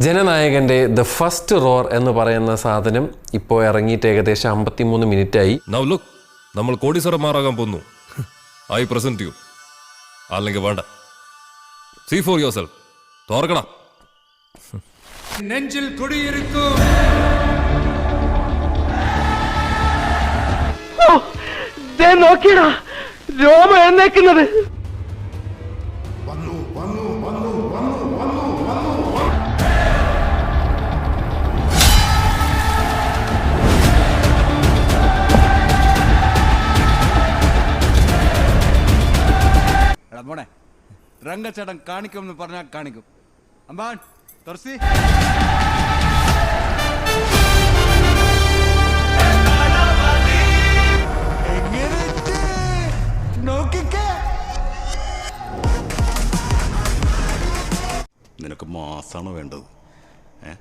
ജനനായകന്റെ the first roar എന്ന് പറയുന്ന സാധനം ഇപ്പോൾ ഇറങ്ങിയിട്ട് ഏകദേശം അമ്പത്തിമൂന്ന് മിനിറ്റ് ആയി നൗ ലുക്ക് നമ്മൾ കോടീശ്വരന്മാരാകാൻ പോന്നു. ഐ പ്രസന്റ് യു അല്ലെങ്കിൽ വേണ്ട. സീ ഫോർ യുവർ സെൽഫ് തോർക്കണം. നെഞ്ചിൽ കുടിയിരിക്കും. നോക്കിയടാ. രോമ എന്നേക്കുന്നത് രംഗച്ചേട്ടൻ കാണിക്കും എന്ന് പറഞ്ഞാൽ കാണിക്കും. അമ്പാൻ തുറസി നിനക്ക് മാസാണ് വേണ്ടത്? ഏ?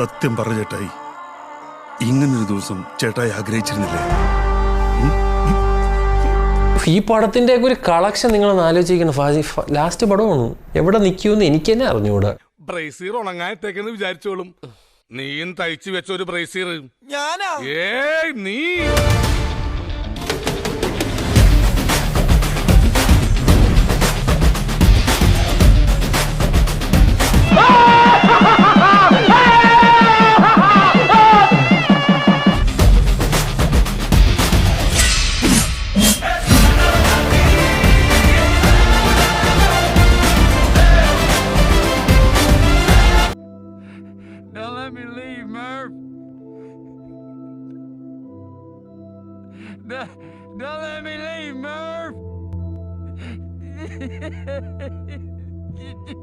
സത്യം പറ ചേട്ടായി ഇങ്ങനൊരു ദിവസം ചേട്ടായി ആഗ്രഹിച്ചിരുന്നില്ലേ? ഈ പടത്തിന്റെ ഒരു കളക്ഷൻ നിങ്ങൾ ആലോചിക്കണം ഫാസി. ലാസ്റ്റ് പടമാണ്. എവിടെ നിൽക്കുമെന്ന് എനിക്ക് തന്നെ അറിഞ്ഞുകൂടാ. ബ്രൈസീർ ഉണങ്ങാനത്തേക്കെന്ന് വിചാരിച്ചോളും. നീയും തയ്ച്ചു വെച്ച ഒരു ബ്രൈസീർ ഞാനാ? ഏയ് നീ. Don't, don't let me leave, Murph.